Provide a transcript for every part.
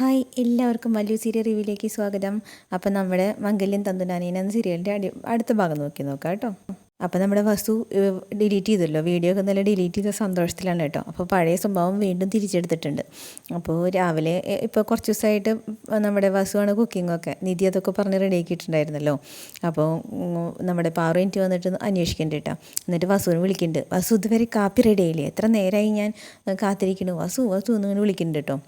Hi എല്ലാവർക്കും വലിയ serial റിവ്യൂലേക്ക് സ്വാഗതം. അപ്പം നമ്മുടെ മംഗല്യം തന്തുനാനീന എന്ന സീരിയലിന്റെ അടി അടുത്ത ഭാഗം നോക്കി നോക്കാം കേട്ടോ. അപ്പോൾ നമ്മുടെ വസ്തു ഡിലീറ്റ് ചെയ്തല്ലോ. വീഡിയോ ഒക്കെ നല്ല ഡിലീറ്റ് ചെയ്ത സന്തോഷത്തിലാണ് കേട്ടോ. അപ്പോൾ പഴയ സ്വഭാവം വീണ്ടും തിരിച്ചെടുത്തിട്ടുണ്ട്. അപ്പോൾ രാവിലെ ഇപ്പോൾ കുറച്ച് ദിവസമായിട്ട് നമ്മുടെ വസുവാണ് കുക്കിങ്ങൊക്കെ നിധി അതൊക്കെ പറഞ്ഞ് റെഡിയാക്കിയിട്ടുണ്ടായിരുന്നല്ലോ അപ്പോൾ നമ്മുടെ പാറു എനിക്ക് വന്നിട്ട് അന്വേഷിക്കേണ്ട കേട്ടോ. എന്നിട്ട് വസുവിനെ വിളിക്കുന്നുണ്ട് വസു ഇതുവരെ കാപ്പി റെഡി ആയില്ലേ? എത്ര നേരമായി ഞാൻ കാത്തിരിക്കുന്നു. വസു വസു എന്നിങ്ങനെ വിളിക്കുന്നുണ്ട് കേട്ടോ.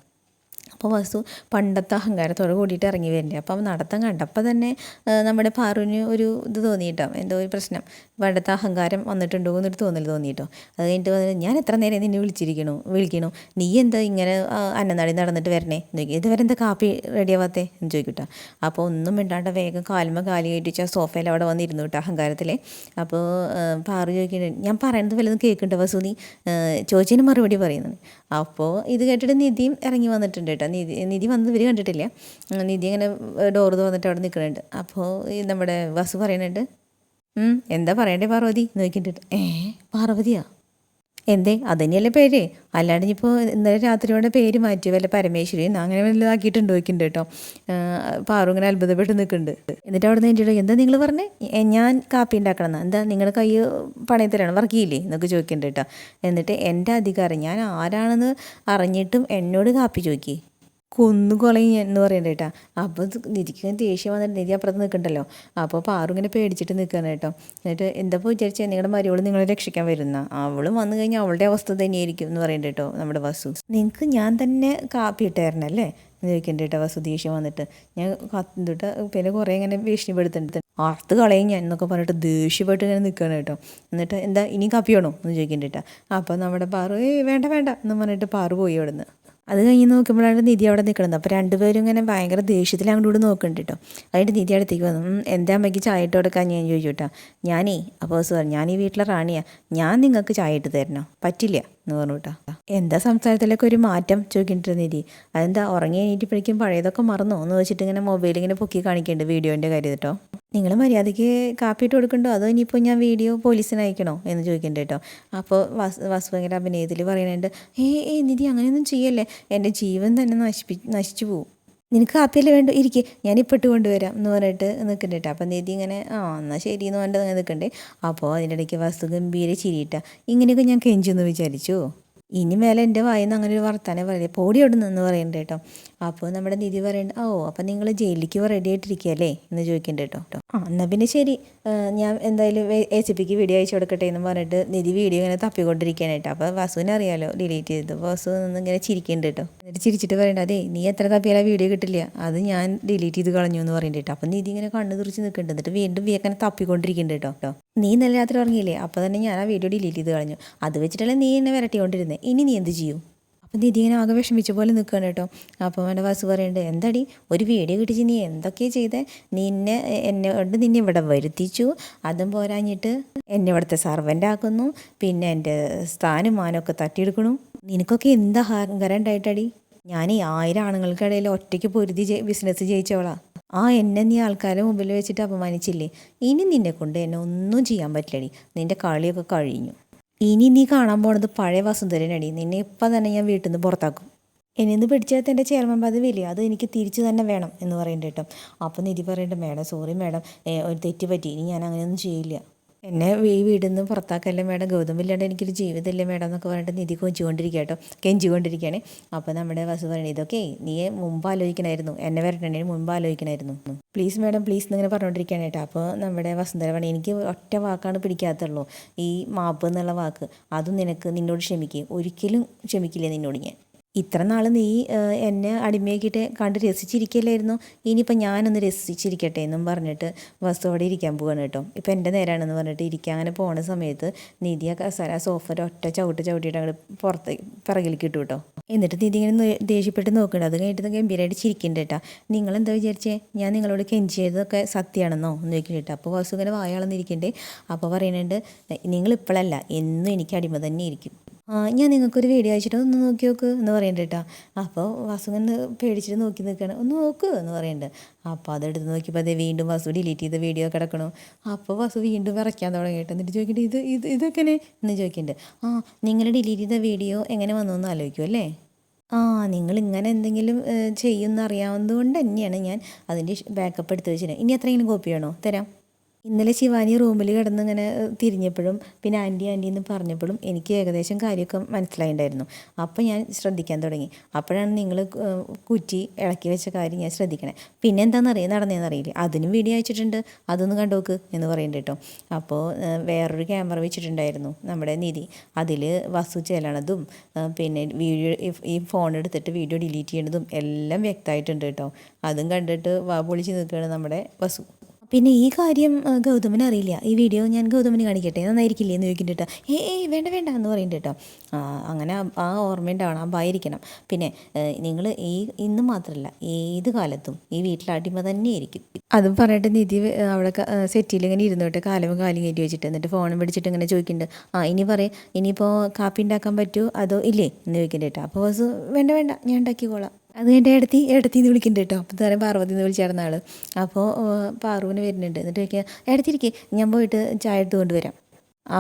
അപ്പോൾ വസു പണ്ടത്തെ അഹങ്കാരത്തോട് കൂടിയിട്ട് ഇറങ്ങി വരുന്നുണ്ട് അപ്പം നടത്തം കണ്ടപ്പോൾ തന്നെ നമ്മുടെ പാറുവിന് ഒരു ഇത് തോന്നിയിട്ടോ? എന്തോ ഒരു പ്രശ്നം. പണ്ടത്തെ അഹങ്കാരം വന്നിട്ടുണ്ടോ എന്നൊരു തോന്നൽ തോന്നിയിട്ടോ? അത് കഴിഞ്ഞിട്ട് ഞാൻ എത്ര നേരം നിന്നെ വിളിച്ചിരിക്കണു? വിളിക്കണു. നീ എന്താ ഇങ്ങനെ അന്നനാടി നടന്നിട്ട് വരണേ? ചോദിക്കും ഇതുവരെ എന്താ കാപ്പി റെഡിയാവാത്തേ എന്ന് ചോദിക്കട്ടോ. അപ്പോൾ ഒന്നും മിണ്ടാണ്ട് വേഗം കാലുമ കാലി കയറ്റിച്ച് സോഫയിൽ അവിടെ വന്നിരുന്നു കേട്ടോ അഹങ്കാരത്തിലെ. അപ്പോൾ പാറു ചോദിക്കുന്നുണ്ട് ഞാൻ പറയുന്നത് വല്ലതും കേൾക്കുന്നുണ്ടോ വസു നീ? ചോദിച്ചതിന് മറുപടി പറയുന്നത് അപ്പോൾ ഇത് കേട്ടിട്ട് നിധിയും ഇറങ്ങി വന്നിട്ടുണ്ട് കേട്ടോ. നിധി നിധി വന്നത് ഇവർ കണ്ടിട്ടില്ല. നിധി ഇങ്ങനെ ഡോർ തുറന്നിട്ട് അവിടെ നിൽക്കുന്നുണ്ട് അപ്പോൾ ഈ നമ്മുടെ വസു പറയുന്നുണ്ട് എന്താ പറയണ്ടേ പാർവതി? നോക്കിയിട്ടുണ്ട് ഏ പാർവതിയാ? എന്തേ അതന്നെയല്ലേ പേര്? അല്ലാണ്ട് ഇനിയിപ്പോൾ ഇന്നലെ രാത്രിയോടെ പേര് മാറ്റി വല്ല പരമേശ്വരി അങ്ങനെ വല്ലതാക്കിയിട്ടുണ്ടോ നോക്കിയിട്ട് കേട്ടോ. പാറു ഇങ്ങനെ അത്ഭുതപ്പെട്ട് നിൽക്കുന്നുണ്ട്. എന്നിട്ട് അവിടെ നിന്ന് എന്താ നിങ്ങൾ പറഞ്ഞേ? ഞാൻ കാപ്പി ഉണ്ടാക്കണം എന്താ നിങ്ങളുടെ കൈ പണയത്തിലാണ് വർക്ക് ചെയ്യില്ലേ എന്നൊക്കെ ചോദിക്കുന്നുണ്ട് കേട്ടോ. എന്നിട്ട് എന്റെ അധികാരം ഞാൻ ആരാണെന്ന് അറിഞ്ഞിട്ടും എന്നോട് കാപ്പി ചോദിക്കേ. കൊന്നു കൊളയും എന്ന് പറയണ്ട കേട്ടോ. അപ്പോൾ നിധിക്ക് ദേഷ്യം വന്നിട്ട് നിധി അപ്പുറത്ത് നിൽക്കണ്ടല്ലോ. അപ്പോൾ പാറു ഇങ്ങനെ പേടിച്ചിട്ട് നിൽക്കുകയാണ് കേട്ടോ. എന്നിട്ട് എന്താ വിചാരിച്ചാൽ നിങ്ങളുടെ മരുവൾ നിങ്ങളെ രക്ഷിക്കാൻ വരുന്ന? അവളും വന്നു കഴിഞ്ഞാൽ അവളുടെ അവസ്ഥ തന്നെയായിരിക്കും എന്ന് പറയണ്ട കേട്ടോ നമ്മുടെ വസു. നിങ്ങൾക്ക് ഞാൻ തന്നെ കാപ്പി ഇട്ടായിരുന്നല്ലേ എന്ന് ചോദിക്കണ്ട കേട്ടോ വസു ദേഷ്യം വന്നിട്ട്. ഞാൻ കത്തിട്ട് പിന്നെ കുറേ ഇങ്ങനെ ഭീഷണിപ്പെടുത്തുന്നുണ്ട്. അർത്ത് കളയും ഞാൻ എന്നൊക്കെ പറഞ്ഞിട്ട് ദേഷ്യപ്പെട്ട് ഇങ്ങനെ നിൽക്കുകയാണ് കേട്ടോ. എന്നിട്ട് എന്താ ഇനി കാപ്പി വേണോ? എന്ന് ചോദിക്കണ്ട കേട്ടോ. അപ്പോൾ നമ്മുടെ പാറു ഏയ് വേണ്ട വേണ്ട എന്ന് പറഞ്ഞിട്ട് പാറു പോയി അവിടുന്ന്. അത് കഴിഞ്ഞ് നോക്കുമ്പോഴാണ് നിധി അവിടെ നിൽക്കുന്നത്. അപ്പോൾ രണ്ടുപേരും ഇങ്ങനെ ഭയങ്കര ദേഷ്യത്തിൽ അങ്ങോട്ട് നോക്കുന്നുണ്ട് കേട്ടോ. അതിന്റെ നിധി അടുത്തേക്ക് വന്നു. എന്റെ അമ്മയ്ക്ക് ചായ ഇട്ട് കൊടുക്കാൻ? ഞാൻ ചോദിച്ചു കേട്ടോ. ഞാനേ അപ്പോൾ സാർ ഞാൻ ഈ വീട്ടിലെ റാണിയാണ് ഞാൻ നിങ്ങൾക്ക് ചായ ഇട്ട് തരണോ? പറ്റില്ല എന്ന് പറഞ്ഞു കേട്ടോ. എന്താ സംസാരത്തിലൊക്കെ ഒരു മാറ്റം ചോദിക്കുന്നുണ്ട് നിധി? അതെന്താ ഉറങ്ങി എണീറ്റിപ്പോഴേക്കും പഴയതൊക്കെ മറന്നു? എന്ന് വെച്ചിട്ട് ഇങ്ങനെ മൊബൈൽ ഇങ്ങനെ പൊക്കി കാണിക്കുന്നുണ്ട് വീഡിയോന്റെ കാര്യം കേട്ടോ നിങ്ങൾ മര്യാദയ്ക്ക് കാപ്പി ഇട്ട് കൊടുക്കണ്ടോ? അതോ ഇനിയിപ്പോൾ ഞാൻ വീഡിയോ പോലീസിന് അയക്കണോ? എന്ന് ചോദിക്കേണ്ട കേട്ടോ അപ്പോൾ വസ് വസു ഭയങ്കര അഭിനയത്തിൽ പറയുന്നുണ്ട് ഏ ഏ നിധി അങ്ങനെയൊന്നും ചെയ്യല്ലേ? എന്റെ ജീവൻ തന്നെ നശിപ്പി നശിച്ചു പോവും. നിനക്ക് കാപ്പിയല്ലേ വേണ്ട? ഇരിക്കേ ഞാൻ ഇപ്പോട്ട് കൊണ്ടുവരാം എന്ന് പറഞ്ഞിട്ട് നിൽക്കുന്നുണ്ട് അപ്പം നീതി ഇങ്ങനെ ആ എന്നാൽ ശരി എന്ന് പറഞ്ഞിട്ട് അങ്ങനെ നിൽക്കണ്ടേ അപ്പോൾ അതിന്റെ ഇടയ്ക്ക് വസ്തു ഗംഭീര ചിരിയിട്ട ഇങ്ങനെയൊക്കെ ഞാൻ കെഞ്ചെന്ന് വിചാരിച്ചു. ഇനി മേലെ എന്റെ വായിന്ന് അങ്ങനെ ഒരു വർത്താനം പറയില്ല പോടി അവിടെ നിന്ന് പറയുന്നുണ്ട് കേട്ടോ. അപ്പോൾ നമ്മുടെ നിധി പറയുന്നുണ്ട് ഓ അപ്പം നിങ്ങൾ ജയിലിലേക്ക് റെഡി ആയിട്ടിരിക്കുകയല്ലേ എന്ന് ചോദിക്കേണ്ട കേട്ടോ ആ എന്നാൽ പിന്നെ ശരി. ഞാൻ എന്തായാലും എ സി പിക്ക് വീഡിയോ അയച്ചു കൊടുക്കട്ടെ എന്ന് പറഞ്ഞിട്ട് നിധി വീഡിയോ ഇങ്ങനെ തപ്പിക്കൊണ്ടിരിക്കാനായിട്ട്. അപ്പോൾ വസുവിനെ അറിയാലോ ഡിലീറ്റ് ചെയ്ത്. വസു നിന്ന് ഇങ്ങനെ ചിരിക്കേണ്ട കേട്ടോ എന്നിട്ട് ചിരിച്ചിട്ട് പറയണ്ട അതെ നീ എത്ര തപ്പിയാലും വീഡിയോ കിട്ടില്ല. അത് ഞാൻ ഡിലീറ്റ് ചെയ്ത് കളഞ്ഞു എന്ന് പറയേണ്ടി കേട്ടോ അപ്പം നിധി ഇങ്ങനെ കണ്ണു തുറിച്ച് നിൽക്കുന്നുണ്ട് എന്നിട്ട് വീണ്ടും വീക്കനെ തപ്പിക്കൊണ്ടിരിക്കുന്നുണ്ട് കേട്ടോ നീ ഇന്നലെ രാത്രി ഉറങ്ങിയില്ലേ? അപ്പോൾ തന്നെ ഞാൻ ആ വീഡിയോ ഡിലീറ്റ് ചെയ്ത് കളഞ്ഞു. അത് വെച്ചിട്ടല്ലേ നീ എന്നെ വരട്ടിക്കൊണ്ടിരുന്നത് ഇനി നീ എന്ത് ചെയ്യും? അപ്പം നിധി ഇങ്ങനെ ആകെ വിഷമിച്ച പോലെ നിൽക്കുകയാണ് കേട്ടോ. അപ്പോൾ എന്റെ വാസു പറയുന്നുണ്ട് എന്താടി ഒരു വീഡിയോ കിട്ടിച്ച് നീ എന്തൊക്കെ ചെയ്തേ? നിന്നെ എന്നെ കൊണ്ട് നിന്നെ ഇവിടെ വരുത്തിച്ചു. അതും പോരാഞ്ഞിട്ട് എന്നെ ഇവിടുത്തെ സർവന്റ് ആക്കുന്നു. പിന്നെ എന്റെ സ്ഥാനം മാനമൊക്കെ തട്ടിയെടുക്കണു. നിനക്കൊക്കെ എന്താ അഹങ്കാരം ഉണ്ടായിട്ടടി? ഞാൻ ഈ ആയിരം ആണുങ്ങൾക്കിടയിൽ ഒറ്റയ്ക്ക് പൊരുതി ബിസിനസ് ജയിച്ചവളാ. ആ എന്നെ നീ ആൾക്കാരെ മുമ്പിൽ വെച്ചിട്ട് അപമാനിച്ചില്ലേ? ഇനി നിന്നെ കൊണ്ട് എന്നെ ഒന്നും ചെയ്യാൻ പറ്റില്ലടി. നിന്റെ കളിയൊക്കെ കഴിഞ്ഞു. ഇനി നീ കാണാൻ പോണത് പഴയ വസുന്ധരനടി. നിന്നെ ഇപ്പം തന്നെ ഞാൻ വീട്ടിൽ നിന്ന് പുറത്താക്കും. എന്നെ പിടിച്ചെടുത്ത് എന്റെ ചെയർമാൻ പദവിയില്ലേ അത് എനിക്ക് തിരിച്ചു തന്നെ വേണം എന്ന് പറയേണ്ടി കേട്ടോ അപ്പം നിധി പറയേണ്ട മേഡം സോറി മേഡം. ഒരു തെറ്റ് പറ്റി. ഇനി ഞാൻ അങ്ങനെയൊന്നും ചെയ്യില്ല. എന്നെ ഈ വീടിൽ നിന്ന് പുറത്താക്കല്ലേ മേഡം? ഗൗതമില്ലാണ്ട് എനിക്കൊരു ജീവിതമില്ലേ മേഡം എന്നൊക്കെ പറഞ്ഞിട്ട് നിധി കൊഞ്ചുകൊണ്ടിരിക്കുക കേട്ടോ കെഞ്ചുകൊണ്ടിരിക്കുകയാണ് അപ്പോൾ നമ്മുടെ വസു പറയുന്നത് ഇതൊക്കെ നീ മുമ്പ് ആലോചിക്കണമായിരുന്നു എന്നെ വരട്ടേണ്ടതിന് മുമ്പ് ആലോചിക്കണമായിരുന്നു പ്ലീസ് മേഡം പ്ലീസ് എന്നിങ്ങനെ പറഞ്ഞുകൊണ്ടിരിക്കുകയാണ് കേട്ടോ. അപ്പോൾ നമ്മുടെ വസുന്ധര പറഞ്ഞു എനിക്ക് ഒറ്റ വാക്കാണ് പിടിക്കാത്തുള്ളൂ. ഈ മാപ്പ് എന്നുള്ള വാക്ക്. അതും നിനക്ക് നിന്നോട് ക്ഷമിക്കുക ഒരിക്കലും ക്ഷമിക്കില്ല നിന്നോട് ഞാൻ. ഇത്ര നാൾ നീ എന്നെ അടിമയാക്കിയിട്ട് കണ്ട് രസിച്ചിരിക്കല്ലായിരുന്നു. ഇനിയിപ്പോൾ ഞാനൊന്ന് രസിച്ചിരിക്കട്ടെ എന്നും പറഞ്ഞിട്ട് വസ്തു അവിടെ ഇരിക്കാൻ പോവാണ് കേട്ടോ. ഇപ്പം എന്റെ നേരാണെന്ന് പറഞ്ഞിട്ട് ഇരിക്കാൻ അങ്ങനെ പോണ സമയത്ത് നിധി ആ കസാര സോഫയുടെ ഒറ്റ ചവിട്ട് ചവിട്ടിയിട്ട് അങ്ങോട്ട് പുറത്ത് പിറകിലേക്ക് ഇട്ടു കേട്ടോ. എന്നിട്ട് നിധി ഇങ്ങനെ ദേഷ്യപ്പെട്ട് നോക്കണ്ട അത് കഴിഞ്ഞിട്ട് ഗംഭീരമായിട്ട് ചിരിക്കണ്ട കേട്ടോ. നിങ്ങൾ എന്താ വിചാരിച്ചേ? ഞാൻ നിങ്ങളോട് കെഞ്ചി ചെയ്തതൊക്കെ സത്യമാണെന്നോ എന്ന് കേട്ടോ. അപ്പോൾ വസു ഇങ്ങനെ വായാളെന്നിരിക്കണ്ടേ. അപ്പോൾ പറയുന്നുണ്ട് നിങ്ങൾ ഇപ്പോഴല്ല എന്നും എനിക്ക് അടിമ തന്നെ ഇരിക്കും ഞാൻ നിങ്ങൾക്കൊരു വീഡിയോ അയച്ചിട്ട് ഒന്ന് നോക്കി നോക്ക് എന്ന് പറയുന്നുണ്ട് കേട്ടോ അപ്പോൾ വാസുകൻ പേടിച്ചിട്ട് നോക്കി നിൽക്കുകയാണ് ഒന്ന് നോക്ക് എന്ന് പറയുന്നുണ്ട് അപ്പോൾ അതെടുത്ത് നോക്കിയപ്പോൾ അതേ വീണ്ടും വാസു ഡിലീറ്റ് ചെയ്ത വീഡിയോ കിടക്കണു. അപ്പോൾ വാസു വീണ്ടും വിറയ്ക്കാൻ തുടങ്ങിയിട്ട് എന്നിട്ട് ചോദിക്കട്ടെ ഇത് ഇത് ഇതെങ്ങനെ? എന്ന് ചോദിക്കുന്നുണ്ട് ആ നിങ്ങൾ ഡിലീറ്റ് ചെയ്ത വീഡിയോ എങ്ങനെ വന്നു? എന്ന് ആലോചിക്കും അല്ലേ? ആ നിങ്ങൾ ഇങ്ങനെ എന്തെങ്കിലും ചെയ്യുമെന്ന് അറിയാവുന്നത് കൊണ്ട് തന്നെയാണ് ഞാൻ അതിന്റെ ബാക്കപ്പ് എടുത്ത് വെച്ചിരുന്നത്. ഇനി എത്രയെങ്കിലും കോപ്പി വേണോ? തരാം. ഇന്നലെ ശിവാനി റൂമിൽ കിടന്ന് ഇങ്ങനെ തിരിഞ്ഞപ്പോഴും പിന്നെ ആന്റി ആന്റി എന്ന് പറഞ്ഞപ്പോഴും എനിക്ക് ഏകദേശം കാര്യമൊക്കെ മനസ്സിലായിണ്ടായിരുന്നു. അപ്പോൾ ഞാൻ ശ്രദ്ധിക്കാൻ തുടങ്ങി. അപ്പോഴാണ് നിങ്ങൾ കുറ്റി ഇളക്കി വെച്ച കാര്യം ഞാൻ ശ്രദ്ധിക്കണേ. പിന്നെ എന്താണെന്നറിയാം നടന്നതെന്ന് അറിയില്ല. അതിനും വീഡിയോ അയച്ചിട്ടുണ്ട്. അതൊന്ന് കണ്ടോക്ക് എന്ന് പറയുന്നുണ്ട് കേട്ടോ. അപ്പോൾ വേറൊരു ക്യാമറ വെച്ചിട്ടുണ്ടായിരുന്നു നമ്മുടെ നിധി. അതിൽ വസ്തു ചെല്ലണതും പിന്നെ വീഡിയോ ഈ ഫോൺ എടുത്തിട്ട് വീഡിയോ ഡിലീറ്റ് ചെയ്യണതും എല്ലാം വ്യക്തമായിട്ടുണ്ട് കേട്ടോ. അതും കണ്ടിട്ട് വാ പൊളിച്ച് നിൽക്കുകയാണ് നമ്മുടെ വസു. പിന്നെ ഈ കാര്യം ഗൗതമൻ അറിയില്ല. ഈ വീഡിയോ ഞാൻ ഗൗതമിന് കാണിക്കട്ടെ? നന്നായിരിക്കില്ലേ എന്ന് ചോദിക്കുന്നുണ്ട് കേട്ടോ ഏ ഏയ് വേണ്ട വേണ്ട എന്ന് പറയുന്നുണ്ട് കേട്ടോ അങ്ങനെ ആ- ഓർമ്മയുണ്ടാവണം ഭയരിക്കണം പിന്നെ നിങ്ങൾ ഈ ഇന്ന് മാത്രമല്ല ഏത് കാലത്തും ഈ വീട്ടിൽ അടിമ തന്നെയായിരിക്കും. അതും പറഞ്ഞിട്ട് നിധി അവിടെ സെറ്റിൽ ഇങ്ങനെ ഇരുന്നു കേട്ടോ കാലവും കാലും കയറ്റി വെച്ചിട്ട് എന്നിട്ട് ഫോണും പിടിച്ചിട്ട് ഇങ്ങനെ ചോദിക്കുന്നുണ്ട്. ആ ഇനി പറയും ഇനിയിപ്പോൾ കാപ്പി ഉണ്ടാക്കാൻ പറ്റുമോ അതോ ഇല്ലേ എന്ന് ചോദിക്കുന്നുണ്ട് കേട്ടോ അപ്പോൾ വേണ്ട വേണ്ട ഞാൻ ഉണ്ടാക്കിക്കോളാം. അത് എന്റെ ഇടത്തി ഇടത്തി എന്ന് വിളിക്കുന്നുണ്ട് കേട്ടോ. അപ്പോൾ തന്നെ പാർവതി എന്ന് വിളിച്ചായിരുന്ന ആൾ അപ്പോൾ പാർവന് വരുന്നുണ്ട്. എന്നിട്ട് ചോദിക്കുക ഇടത്തിരിക്കേ ഞാൻ പോയിട്ട് ചായ എടുത്തുകൊണ്ട് വരാം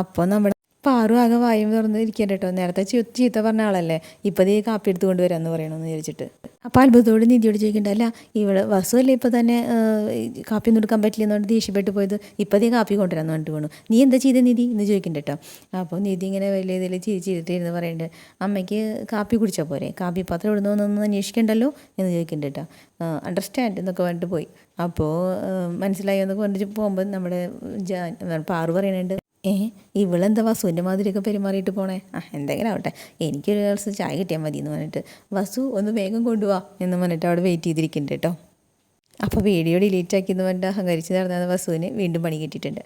അപ്പോൾ നമ്മുടെ പാറു ആകെ വായും തുറന്ന് ഇരിക്കാൻ കേട്ടോ നേരത്തെ ചീത്ത പറഞ്ഞ ആളല്ലേ. ഇപ്പം ഈ കാപ്പി എടുത്ത് കൊണ്ടുവരാമെന്ന് പറയണമെന്ന് വിചാരിച്ചിട്ട്. അപ്പോൾ അത്ഭുതത്തോട് നിധിയോട് ചോദിക്കണ്ടല്ല ഇവിടെ വസുവല്ലേ ഇപ്പോൾ തന്നെ കാപ്പി ഒന്നും എടുക്കാൻ പറ്റില്ല എന്നുകൊണ്ട് ദേഷ്യപ്പെട്ട് പോയത്? ഇപ്പം ദേ കാപ്പി കൊണ്ടുവരാന്ന് പറഞ്ഞിട്ട് വേണു നീ എന്താ ചെയ്ത നിധി? എന്ന് ചോദിക്കണ്ട അപ്പോൾ നിധി ഇങ്ങനെ വലിയ ഇതിൽ ചിരിച്ചിട്ട് പറയുന്നുണ്ട് അമ്മയ്ക്ക് കാപ്പി കുടിച്ചാൽ പോരെ? കാപ്പി പാത്രം ഇടുന്നൊന്നൊന്ന് അന്വേഷിക്കണ്ടല്ലോ? എന്ന് ചോദിക്കുന്നുണ്ട് കേട്ടോ അണ്ടർസ്റ്റാൻഡ് എന്നൊക്കെ പറഞ്ഞിട്ട് പോയി. അപ്പോൾ മനസ്സിലായി എന്നൊക്കെ പറഞ്ഞിട്ട് പോകുമ്പോൾ നമ്മുടെ പാറു പറയുന്നുണ്ട് ഏ ഇവളെന്താ വസുവിന്റെ മാതിരിയൊക്കെ പെരുമാറിയിട്ട് പോണേ? ആ എന്തെങ്കിലും ആവട്ടെ. എനിക്കൊരു ഗ്ലാസ് ചായ കിട്ടിയാൽ മതി എന്ന് പറഞ്ഞിട്ട് വസു ഒന്ന് വേഗം കൊണ്ടുപോവാ എന്ന് പറഞ്ഞിട്ട് അവിടെ വെയിറ്റ് ചെയ്തിരിക്കുന്നുണ്ട് കേട്ടോ. അപ്പോൾ വീഡിയോ ഡിലീറ്റ് ആക്കി എന്ന് പറഞ്ഞിട്ട് അഹങ്കരിച്ച് നടന്ന വസുവിന് വീണ്ടും പണി കിട്ടിയിട്ടുണ്ട്.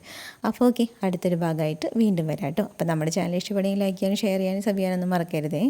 അപ്പോൾ ഓക്കെ അടുത്തൊരു ഭാഗമായിട്ട് വീണ്ടും വരാം കേട്ടോ. അപ്പോൾ നമ്മുടെ ചാനൽ ഇഷ്ടപ്പെടുകയും ലൈക്ക് ചെയ്യാനും ഷെയർ ചെയ്യാനും സബ് ചെയ്യാനൊന്നും മറക്കരുതേ.